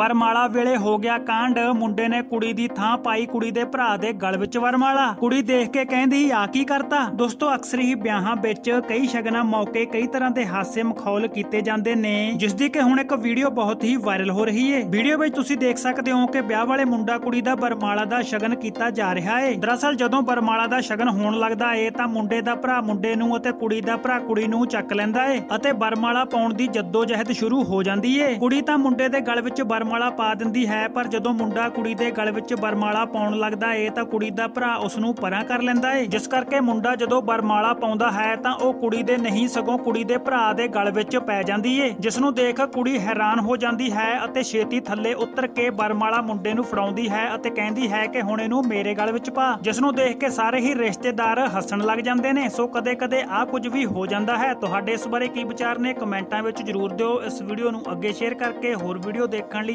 ਵਰਮਾਲਾ ਵੇਲੇ ਹੋ ਗਿਆ ਕਾਂਡ। ਮੁੰਡੇ ਨੇ ਕੁੜੀ ਦੀ ਥਾਂ ਪਾਈ ਕੁੜੀ ਦੇ ਭਰਾ ਦੇ ਗਲ ਵਿੱਚ ਵਰਮਾਲਾ। ਕੁੜੀ ਦੇਖ ਕੇ ਕਹਿੰਦੀ, ਆ ਕੀ ਕਰਤਾ? ਦੋਸਤੋ, ਅਕਸਰ ਹੀ ਵਿਆਹਾਂ ਵਿੱਚ ਕਈ ਸ਼ਗਨਾਂ ਮੌਕੇ ਕਈ ਤਰ੍ਹਾਂ ਦੇ ਹਾਸੇ ਮਖੌਲ ਕੀਤੇ ਜਾਂਦੇ ਨੇ ਜਿਸ ਦੀ ਕਿ ਹੁਣ ਇੱਕ ਵੀਡੀਓ ਬਹੁਤ ਹੀ ਵਾਇਰਲ ਹੋ ਰਹੀ ਹੈ ਵੀਡੀਓ ਵਿੱਚ ਤੁਸੀਂ ਦੇਖ ਸਕਦੇ ਹੋ ਕਿ ਵਿਆਹ ਵਾਲੇ ਮੁੰਡਾ ਕੁੜੀ ਦਾ ਬਰਮਾਲਾ ਦਾ ਸ਼ਗਨ ਕੀਤਾ ਜਾ ਰਿਹਾ ਹੈ ਦਰਅਸਲ, ਜਦੋਂ ਬਰਮਾਲਾ ਦਾ ਸ਼ਗਨ ਹੋਣ ਲੱਗਦਾ ਏ, ਤਾਂ ਮੁੰਡੇ ਦਾ ਭਰਾ ਮੁੰਡੇ ਨੂੰ ਅਤੇ ਕੁੜੀ ਦਾ ਭਰਾ ਕੁੜੀ ਨੂੰ ਚੱਕ ਲੈਂਦਾ ਏ ਅਤੇ ਬਰਮਾਲਾ ਪਾਉਣ ਦੀ ਜੱਦੋ ਜਹਿਦ ਸ਼ੁਰੂ ਹੋ ਜਾਂਦੀ ਏ। ਕੁੜੀ ਤਾਂ ਮੁੰਡੇ ਦੇ ਗਲ ਵਿੱਚ ਵਰਮਾਲਾ ਪਾ ਦਿੰਦੀ ਹੈ, ਪਰ ਜਦੋਂ ਮੁੰਡਾ ਕੁੜੀ ਦੇ ਗਲ ਵਿੱਚ ਵਰਮਾਲਾ ਪਾਉਣ ਲੱਗਦਾ ਏ, ਤਾਂ ਕੁੜੀ ਦਾ ਭਰਾ ਉਸ ਨੂੰ ਪਰਾਂ ਕਰ ਲੈਂਦਾ ਏ। ਜਿਸ ਕਰਕੇ ਮੁੰਡਾ ਜਦੋਂ ਵਰਮਾਲਾ ਪਾਉਂਦਾ ਹੈ, ਤਾਂ ਉਹ ਕੁੜੀ ਦੇ ਨਹੀਂ, ਸਗੋਂ ਕੁੜੀ ਦੇ ਭਰਾ ਦੇ ਗਲ ਵਿੱਚ ਪੈ ਜਾਂਦੀ ਏ। ਜਿਸ ਨੂੰ ਦੇਖ ਕੁੜੀ ਹੈਰਾਨ ਹੋ ਜਾਂਦੀ ਹੈ ਅਤੇ ਛੇਤੀ ਥੱਲੇ ਉਤਰ ਕੇ ਵਰਮਾਲਾ ਮੁੰਡੇ ਨੂੰ ਫੜਾਉਂਦੀ ਹੈ ਅਤੇ ਕਹਿੰਦੀ ਹੈ ਕਿ ਹੁਣ ਇਹਨੂੰ ਮੇਰੇ ਗਲ ਵਿੱਚ ਪਾ। ਜਿਸ ਨੂੰ ਦੇਖ ਕੇ ਸਾਰੇ ਹੀ ਰਿਸ਼ਤੇਦਾਰ ਹੱਸਣ ਲੱਗ ਜਾਂਦੇ ਨੇ। ਸੋ ਕਦੇ-ਕਦੇ ਆ ਕੁਝ ਵੀ ਹੋ ਜਾਂਦਾ ਹੈ। ਤੁਹਾਡੇ ਇਸ ਬਾਰੇ ਕੀ ਵਿਚਾਰ ਨੇ? ਕਮੈਂਟਾਂ ਵਿੱਚ ਜਰੂਰ ਦਿਓ। ਇਸ ਵੀਡੀਓ ਨੂੰ ਅੱਗੇ ਸ਼ੇਅਰ ਕਰਕੇ ਹੋਰ ਵੀਡੀਓ ਦੇਖਣ ਲਈ